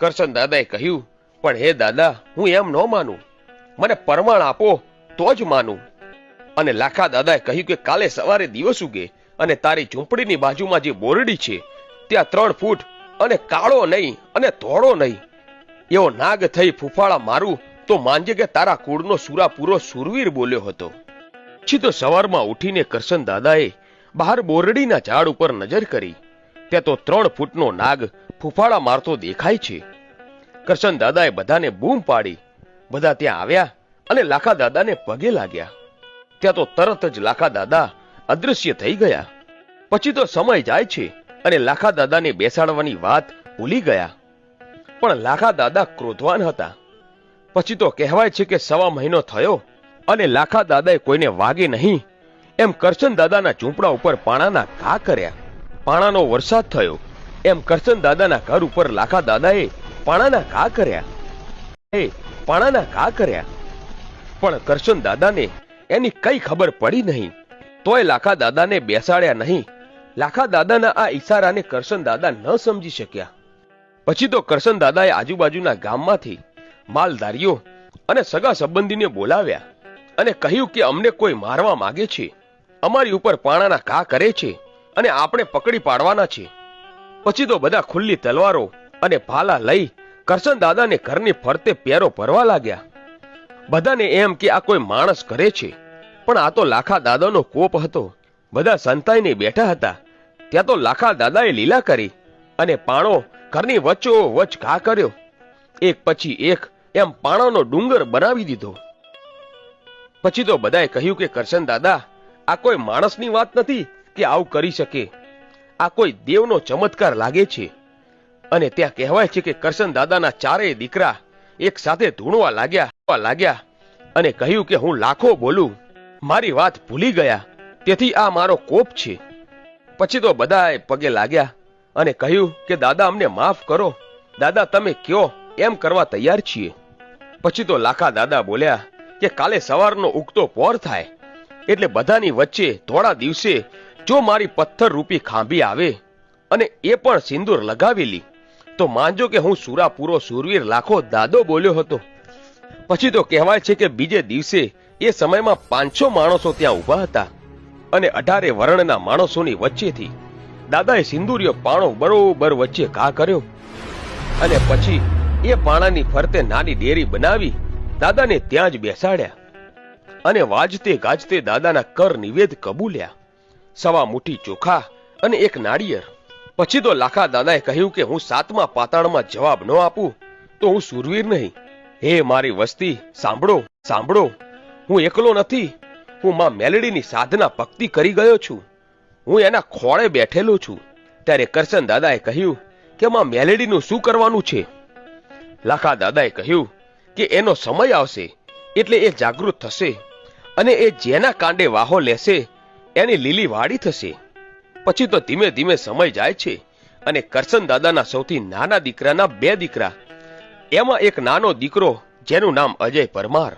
કરશન દાદાએ કહ્યું, પણ હે દાદા, હું એમ ન માનું. મને પરમાણ આપો, તો જ માનું. અને લાખા દાદાએ કહ્યું કે કાલે સવારે દિવસ ઉગે અને તારી ઝૂંપડીની બાજુમાં જે બોરડી છે, ત્યાં ત્રણ ફૂટ અને કાળો નહીં અને ધોળો નહીં. એવો નાગ થઈ ફૂફાળા મારું, તો માનજે કે તારા કુળનો સુરાપુરો સુરવીર બોલ્યો હતો. પછી તો સવારમાં ઉઠીને કરશન દાદાએ બહાર બોરડીના ઝાડ ઉપર નજર કરી. ત્યાં તો ત્રણ ફૂટનો નાગ ફૂફાળા મારતો દેખાય છે. કરશન દાદાએ બધાને બૂમ પાડી. બધા ત્યાં આવ્યા અને લાખા દાદાને પગે લાગ્યા. ત્યાં તો તરત જ લાખા દાદા અદૃશ્ય થઈ ગયા. પછી તો સમય જાય છે અને લાખા દાદાને બેસાડવાની વાત ભૂલી ગયા. પણ લાખા દાદા ક્રોધવાન હતા. પછી તો કહેવાય છે કે સવા મહિનો થયો અને લાખા દાદાએ કોઈને વાગે નહીં. એમ કરશન દાદાના ઝૂંપડા ઉપર પાણાના ઘા કર્યા. પાણાનો વરસાદ થયો. એમ કરશન દાદાના ઘર ઉપર લાખા દાદાએ પાણાના ઘા કર્યા. એ, પાણાના ઘા કર્યા. પણ કરશન દાદાને એની કઈ ખબર પડી નહીં. તોય લાખા દાદાને બેસાડ્યા નહીં. લાખા દાદાના આ ઈશારાને કરશન દાદા ન સમજી શક્યા. પછી તો કરશન દાદાએ આજુબાજુના ગામમાંથી માલધારીઓ અને સગા સંબંધીને બોલાવ્યા અને કહ્યું કે અમને કોઈ મારવા માંગે છે. અમારી ઉપર પાણાના ઘા કરે છે અને આપણે પકડી પાડવાના છે. પછી તો બધા ખુલ્લી તલવારો અને ભાલા લઈ કરશન દાદાને ઘરની ફરતે પેરો ભરવા લાગ્યા. બધાને એમ કે આ કોઈ માણસ કરે છે. પણ આ તો લાખા દાદાનો કોપ હતો. બધા સંતાઈને બેઠા હતા. ત્યાં તો લાખા દાદાએ લીલા કરી અને પાણો ઘરની વચ્ચો વચ ઘા કર્યો. એક પછી એક એમ પાણાનો ડુંગર બનાવી દીધો. પછી તો બધાએ કહ્યું કે કરશન દાદા, આ કોઈ માણસની વાત નથી કે આવું કરી શકે. આ કોઈ દેવનો ચમત્કાર લાગે છે? અને ત્યાં કહેવાય છે કે કરશન દાદાના ચારેય દીકરા એક સાથે ધૂણવા લાગ્યા લાગ્યા અને કહ્યું કે હું લાખો બોલું. મારી વાત ભૂલી ગયા. તેથી આ મારો કોપ છે. પછી તો બધાએ પગે લાગ્યા અને કહ્યું કે દાદા અમને માફ કરો. દાદા તમે કયો? એમ કરવા તૈયાર છીએ. પછી તો લાખા દાદા બોલ્યા કે કાલે સવારનો ઉગતો પોર થાય. એટલે બધાની વચ્ચે થોડા દિવસે જો મારી પથ્થર રૂપી ખાંભી આવે અને એ પણ સિંદૂર લગાવેલી તો માનજો કે હું સુરાપુરો સુરવીર લાખો દાદો બોલ્યો હતો. પછી તો કહેવાય છે કે બીજે દિવસે એ સમયમાં પાંચસો માણસો ત્યાં ઊભા હતા અને અઢારે વર્ણના માણસોની વચ્ચેથી દાદાએ સિંદુરિયો પાણો બરોબર વચ્ચે ઘા કર્યો અને પછી એ પાણાની ફરતે નાની ડેરી બનાવી દાદાને ત્યાં જ બેસાડ્યા અને વાજતે ગાજતે દાદાના કર નિવેદ કબૂલ્યા. સવા મુઠ્ઠી ચોખા અને એક નાળિયેર. પછી તો લાખા દાદાએ કહ્યું કે હું સાતમા પાતાળમાં જવાબ ન આપું, તો હું સુરવીર નહીં. હે મારી વસ્તી, સાંભળો સાંભળો. હું એકલો નથી, હું માં મેલડીની સાધના ભક્તિ કરી ગયો છું. હું એના ખોળે બેઠેલો છું. ત્યારે કરશન દાદાએ કહ્યું કે માં મેલેડીનું શું કરવાનું છે? લાખા દાદાએ કહ્યું કે એનો સમય આવશે, એટલે એ જાગૃત થશે અને એ જેના કાંડે વાહો લેશે એની લીલી વાડી થશે. પછી તો ધીમે ધીમે સમય જાય છે અને કરસન દાદાના સૌથી નાના દીકરાના બે દીકરા. એમાં એક નાનો દીકરો જેનું નામ અજય પરમાર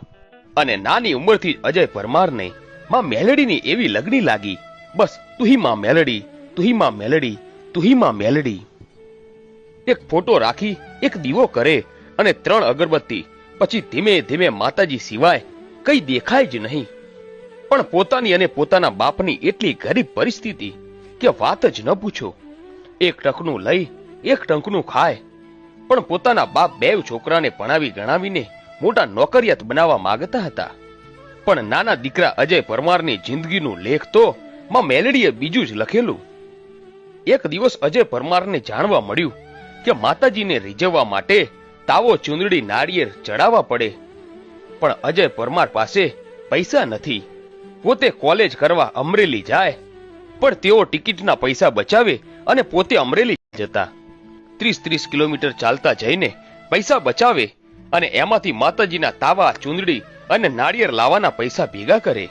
અને નાની ઉંમરથી અજય પરમારને માં મેલડીની એવી લગણી લાગી. બસ તુહી માં મેલડી તુહી માં મેલડી તુહી માં મેલડી. એક ફોટો રાખી, એક દીવો કરે અને ત્રણ અગરબત્તી. પછી ધીમે ધીમે માતાજી સિવાય કઈ દેખાય જ નહીં. પણ પોતાની અને પોતાના બાપની એટલી ગરીબ પરિસ્થિતિ કે વાત જ ન પૂછો. એક ટકનું લઈ, એક ટંકનું ખાય. પણ પોતાના બાપ બે છોકરાને ભણાવી ગણાવીને મોટા નોકરિયાત બનાવવા માંગતા હતા. પણ નાના દીકરા અજય પરમારની જિંદગીનું લેખ તો માં મેલડીએ બીજું જ લખેલું. એક દિવસ અજય પરમારને જાણવા મળ્યું કે માતાજીને રીઝવવા માટે તાવો ચૂંદડી નાળિયેર ચડાવવા પડે. પણ અજય પરમાર પાસે પૈસા નથી. પોતે કોલેજ કરવા અમરેલી જાય. પણ તેઓ ટિકિટના પૈસા બચાવે અને પોતે અમરેલી જતા. ત્રીસ ત્રીસ કિલોમીટર ચાલતા જઈને પૈસા બચાવે અને એમાંથી માતાજીના તાવા, ચૂંદડી અને નાળિયેર લાવવાના પૈસા ભેગા કરે.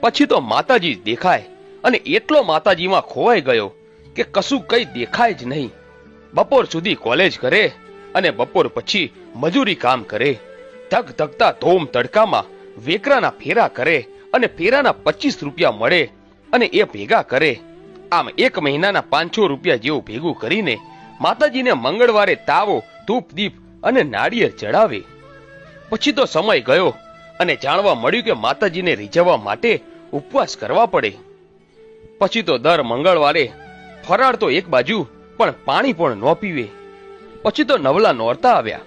પછી તો માતાજી દેખાય અને એટલો માતાજીમાં ખોવાઈ ગયો કે કશું કઈ દેખાય જ નહીં. બપોર સુધી કોલેજ કરે અને બપોર પછી મજૂરી કામ કરે. ધક ધકતા ધોમ તડકામાં વેકરાના ફેરા કરે અને ફેરાના પચીસ રૂપિયા મળે અને એ ભેગા કરે. આમ એક મહિનાના પાંચસો રૂપિયા જેવું ભેગું કરીને માતાજીને મંગળવારે તાવો, ધૂપ, દીપ અને નાળિયેર ચડાવે. પછી તો સમય ગયો અને જાણવા મળ્યું કે માતાજીને રીઝવવા માટે ઉપવાસ કરવા પડે. પછી તો દર મંગળવારે ફરાળ તો એક બાજુ પણ પાણી પણ ન પીવે. પછી તો નવલા નોરતા આવ્યા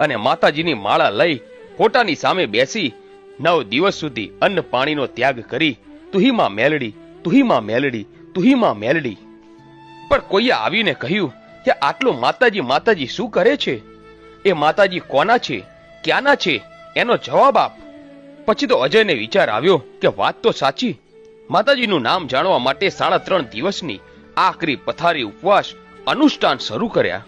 અને માતાજીની માળા લઈ ફોટાની સામે બેસી નવ દિવસ સુધી અન્ન પાણીનો ત્યાગ કરી તુહીમાં મેલડી તુહીમાં મેલડી તુહીમાં મેલડી. પણ કોઈએ આવીને કહ્યું કે આટલું માતાજી માતાજી શું કરે છે? એ માતાજી કોના છે? ક્યાંના છે? એનો જવાબ આપ. પછી તો અજયને વિચાર આવ્યો કે વાત તો સાચી. માતાજીનું નામ જાણવા માટે સાડા ત્રણ દિવસની આખરી પથારી ઉપવાસ અનુષ્ઠાન શરૂ કર્યા.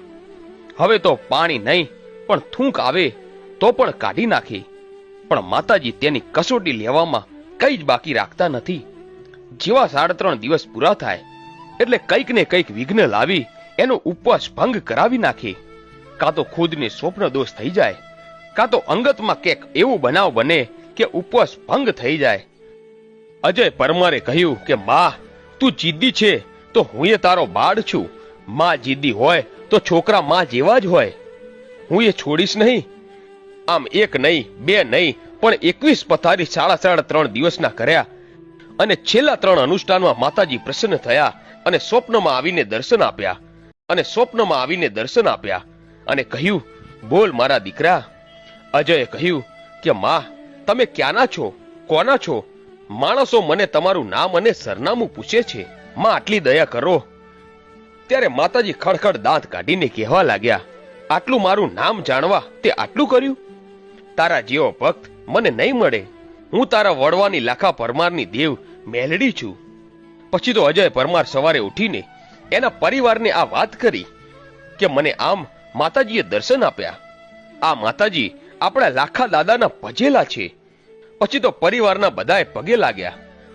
હવે તો પાણી નહીં, પણ થૂંક આવે તો પણ કાઢી નાખે. પણ માતાજી તેની કસોટી લેવામાં કઈ જ બાકી રાખતા નથી. જેવા સાડા ત્રણ દિવસ પૂરા થાય, એટલે કંઈક ને કંઈક વિઘ્ન લાવી એનો ઉપવાસ ભંગ કરાવી નાખે. કાં તો ખુદને સ્વપ્ન દોષ થઈ જાય, કાં તો અંગતમાં કેક એવું બનાવ બને કે ઉપવાસ ભંગ થઈ જાય. અજય પરમારે કહ્યું કે, માં, તું જિદ્દી છે, તો હું એ તારો બાળ છું. માં જિદ્દી હોય, તો છોકરા માં જેવા જ હોય. હું એ છોડીશ નહીં આમ એક નહીં, બે નહીં, પણ એકવીસ પથારી સાડા સાડા ત્રણ દિવસના કર્યા. અને છેલ્લા ત્રણ અનુષ્ઠાનમાં માતાજી પ્રસન્ન થયા અને સ્વપ્નમાં આવીને દર્શન આપ્યા. અને સ્વપ્નમાં આવીને દર્શન આપ્યા અને કહ્યું, બોલ મારા દીકરા. અજયે કહ્યું, કે માં, તમે ક્યાંના છો? કોના છો? માણસો મને તમારું નામ અને સરનામું પૂછે છે. માં, આટલી દયા કરો. ત્યારે માતાજી ખડખડ દાંત કાઢીને કહેવા લાગ્યા, આટલું મારું નામ જાણવા તે આટલું કર્યું? તારા જેવો ભક્ત મને નહીં મળે. હું તારા વડવાની લાખા પરમારની દેવ મેલડી છું. પછી તો અજય પરમાર સવારે ઉઠીને એના પરિવારને આ વાત કરી કે મને આમ માતાજીએ દર્શન આપ્યા. આ માતાજી આપણા લાખા દાદાના ભજેલા છે. પછી તો પરિવારના બધાએ પગે લાગ્યા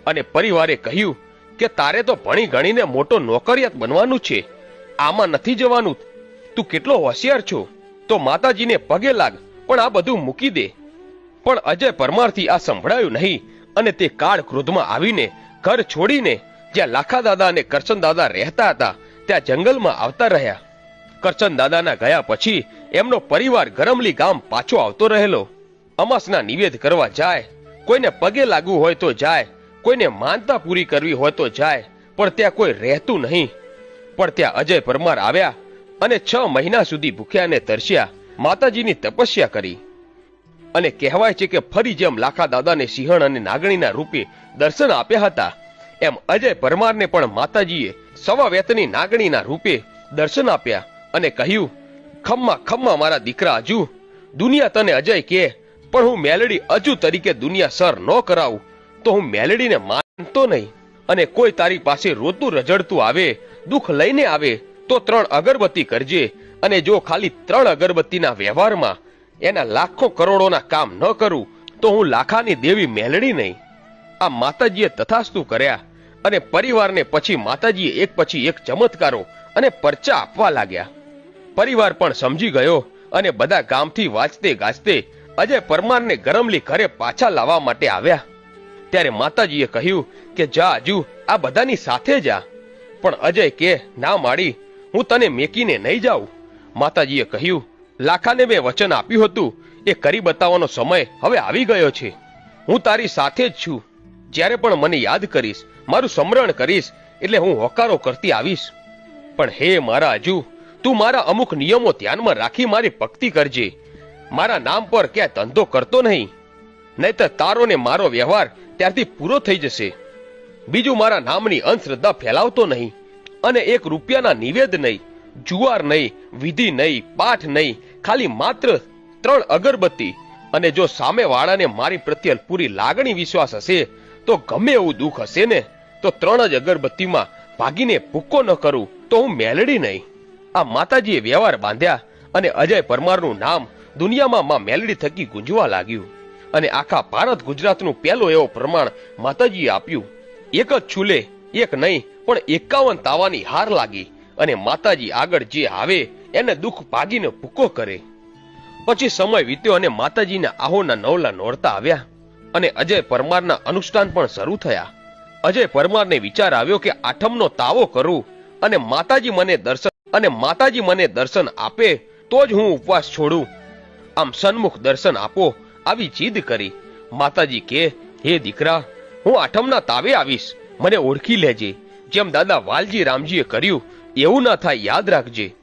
અને પરિવારે કહ્યું કે તારે તો ભણી ગણીને મોટો નોકરિયાત બનવાનું છે. આમાં નથી જવાનું. તું કેટલો હોશિયાર છો. તો માતાજીને પગે લાગ. પણ આ બધું મૂકી દે. પણ અજય પરમારથી આ સંભળાયું નહીં અને તે કાળ ક્રોધમાં આવીને ઘર છોડીને જ્યાં લાખા દાદા અને કરશન દાદા રહેતા હતા, ત્યાં જંગલમાં આવતા રહ્યા. કરશન દાદાના ગયા પછી એમનો પરિવાર ગરમલી ગામ પાછો આવતો રહેલો. અમાસના નિવેદ કરવા જાય, કોઈને પગે લાગવું હોય તો જાય, કોઈને માનતા પૂરી કરવી હોય તો જાય, પણ ત્યાં કોઈ રહેતું નહીં. પણ ત્યાં અજય પરમાર આવ્યા અને છ મહિના સુધી ભૂખ્યા અને તરસ્યા. માતાજીની તપસ્યા કરી. અને કહેવાય છે કે ફરી જેમ લાખા દાદાને સિંહણ અને નાગણીના રૂપે દર્શન આપ્યા હતા, એમ અજય પરમારને પણ માતાજીએ સવા વેતની નાગણીના રૂપે દર્શન આપ્યા અને કહ્યું, ખમ્મા ખમ્મા મારા દીકરા અજુ, દુનિયા તને અજય કે, પણ હું મેલડી અજુ તરીકે દુનિયા સર ન કરાવું, તો હું મેલડીને માનતો નહીં. અને કોઈ તારી પાસે રોતું રજડતું આવે, દુઃખ લઈને આવે, તો ત્રણ અગરબત્તી કરજે અને જો ખાલી ત્રણ અગરબત્તીના વ્યવહારમાં એના લાખો કરોડોના કામ ન કરું, તો હું લાખાની દેવી મેલડી નહીં. આ માતાજીએ તથાસ્તુ કર્યા અને પરિવારને પછી માતાજીએ એક પછી એક ચમત્કારો અને પરચા આપવા લાગ્યા. પરિવાર પણ સમજી ગયો અને બધા ગામથી વાંચતે ગાજતે અજય પરમારને ગરમલી ઘરે પાછા લાવવા માટે આવ્યા. ત્યારે માતાજીએ કહ્યું કે, જા હજુ આ બધાની સાથે જા. પણ અજય કે, ના માડી, હું તને મેકીને નહીં જાઉં. માતાજીએ કહ્યું, લાખાને મેં વચન આપ્યું હતું. એ કરી બતાવવાનો સમય હવે આવી ગયો છે. હું તારી સાથે જ છું. જ્યારે પણ મને યાદ કરીશ, મારું સ્મરણ કરીશ, એટલે હું હોકારો કરતી આવીશ. પણ હે મારા હજુ તું મારા અમુક નિયમો ધ્યાનમાં રાખી મારી ભક્તિ કરજે. મારા નામ પર ક્યાંય ધંધો કરતો નહીં. નહીતર તારો ને મારો વ્યવહાર ત્યારથી પૂરો થઈ જશે. બીજું મારા નામની અંધશ્રદ્ધા ફેલાવતો નહીં. અને એક રૂપિયાના નિવેદ નહીં. જુવાર નહીં, વિધિ નહીં, પાઠ નહીં, ખાલી માત્ર ત્રણ અગરબત્તી. અને જો સામે વાળાને મારી પ્રત્યે પૂરી લાગણી વિશ્વાસ હશે, તો ગમે એવું દુઃખ હશે ને, તો ત્રણ જ અગરબત્તીમાં ભાગીને ભૂક્કો ન કરું, તો હું મેલડી નહીં. આ માતાજીએ વ્યવહાર બાંધ્યા અને અજય પરમારનું નામ દુનિયામાં માં મેલડી થકી ગુંજવા લાગ્યું. અને આખા ભારત ગુજરાતનું પહેલો એવો પ્રમાણ માતાજીએ આપ્યું. એક જ છૂલે, એક નહીં, પણ એકાવન તાવાની હાર લાગી. અને માતાજી આગળ જે આવે, એને દુઃખ ભાગીને ભૂકો કરે. પછી સમય વીત્યો અને માતાજીના આહોના નવલા નોરતા આવ્યા અને અજય પરમારના અનુષ્ઠાન પણ શરૂ થયા. અજય પરમારને વિચાર આવ્યો કે આઠમનો તાવો કરું અને માતાજી મને દર્શન, અને માતાજી મને દર્શન આપે, તો જ હું ઉપવાસ છોડું. આમ સન્મુખ દર્શન આપો, આવી જીદ કરી. માતાજી કે, હે દીકરા, હું આઠમના તાવે આવીશ. મને ઓળખી લેજે. જેમ દાદા વાલજી રામજીએ કર્યું એવું ના થાય, યાદ રાખજે.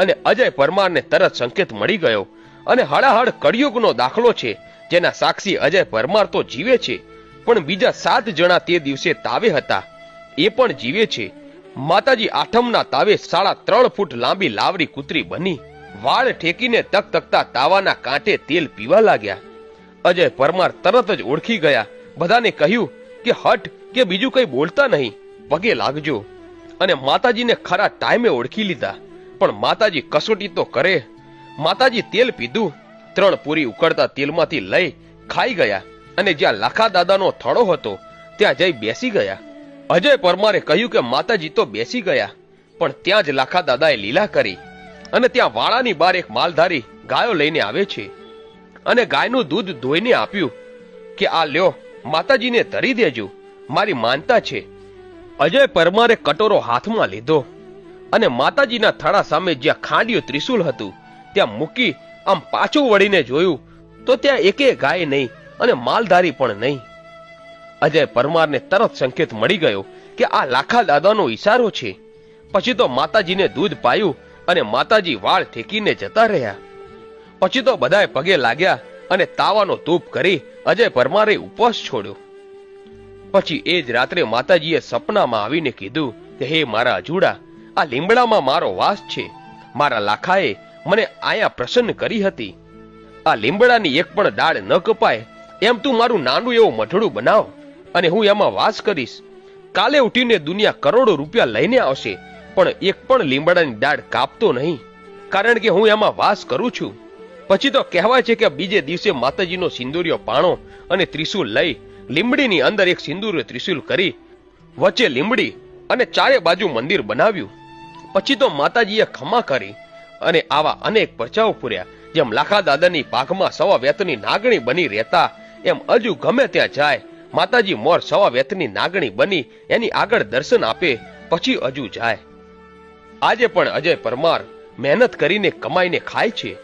અને અજય પરમારને તરત સંકેત મળી ગયો અને હળાહળ કળિયુગનો દાખલો છે, જેના સાક્ષી અજય પરમાર તો જીવે છે, પણ બીજા સાત જણા તે દિવસે તાવે હતા. એ પણ જીવે છે. માતાજી આઠમના તાવે સાડા ત્રણ ફૂટ લાંબી લાવરી કૂતરી બની. વાળ ઠેકીને તક તકતા તાવાના કાંઠે તેલ પીવા લાગ્યા. અજય પરમાર તરત જ ઓળખી ગયા. બધાને કહ્યું કે, હટ, કે બીજું કઈ બોલતા નહીં. પગે લાગજો. અને માતાજીને ખરા ટાઈમે ઓળખી લીધા. પણ માતાજી કસોટી તો કરે. માતાજી તેલ પીધું. ત્રણ પૂરી ઉકળતા તેલમાંથી લઈ ખાઈ ગયા. અને જ્યાં લાખા દાદાનો થડો હતો, ત્યાં જઈ બેસી ગયા. અજય પરમારે કહ્યું કે માતાજી તો બેસી ગયા, પણ ત્યાં જ લાખા દાદાએ લીલા કરી. અને ત્યાં વાળાની બાર એક માલધારી ગાયો લઈને આવે છે. અને ગાયનું દૂધ ધોઈને આપ્યું કે, આ લ્યો, માતાજીને ધરી દેજો. મારી માનતા છે. અજય પરમારે કટોરો હાથમાં લીધો અને માતાજીના થડા સામે જ્યાં ખાંડિયું ત્રિશુલ હતું, ત્યાં મૂકી આમ પાછું વળીને જોયું તો ત્યાં એકે ગાય નહીં અને માલધારી પણ નહીં. અજય પરમારને તરત સંકેત મળી ગયો કે આ લાખા દાદાનો ઈશારો છે. પછી તો માતાજીને દૂધ પાયું અને માતાજી વાળ ઠેકીને જતા રહ્યા. પછી તો બધાએ પગે લાગ્યા અને તાવાનો તૂપ કરી અજય પરમારે ઉપવાસ છોડ્યો. પછી એ જ રાત્રે માતાજીએ સપનામાં આવીને કીધું કે, હે મારા અજુડા, આ લીમડામાં મારો વાસ છે. મારા લાખાએ મને આયા પ્રસન્ન કરી હતી. આ લીમડાની એક પણ ડાળ ન કપાય. એમ તું મારું નાનું એવું મઢડું બનાવ અને હું એમાં વાસ કરીશ. કાલે ઉઠીને દુનિયા કરોડો રૂપિયા લઈને આવશે, પણ એક પણ લીમડાની ડાળ કાપતો નહીં. કારણ કે હું એમાં વાસ કરું છું. પછી તો કહેવાય છે કે બીજે દિવસે માતાજીનો સિંદુરિયો પાણો અને ત્રિશુલ લઈ લીમડીની અંદર એક સિંદૂર ત્રિશુલ કરી, વચ્ચે લીમડી અને ચારે બાજુ મંદિર બનાવ્યું. પછી તો માતાજીએ ખમા કરી અને આવા અનેક પરચાઓ પૂર્યા. જેમ લાખા દાદાની પાકમાં સવા વેતની નાગણી બની રહેતા, એમ હજુ ગમે ત્યાં જાય, માતાજી મોર સવા વેતની નાગણી બની, એની આગળ દર્શન આપે, પછી હજુ જાય. આજે પણ અજય પરમાર મહેનત કરીને કમાઈને ખાય છે.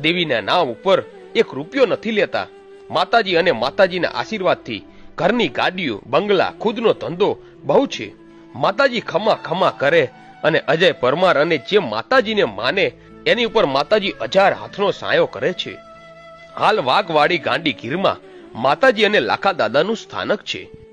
દેવીના નામ ઉપર એક રૂપિયો નથી લેતા. માતાજી અને માતાજીના આશીર્વાદથી ઘરની ગાડીઓ, બંગલા, ખુદનો ધંધો બહુ છે. માતાજી ખમા ખમા કરે અને અજય પરમાર અને જે માતાજીને માને, એની ઉપર માતાજી હજાર હાથનો સાયો કરે છે. હાલ વાઘવાડી ગાંડી ગીરમાં માતાજી અને લાખા દાદાનું સ્થાનક છે.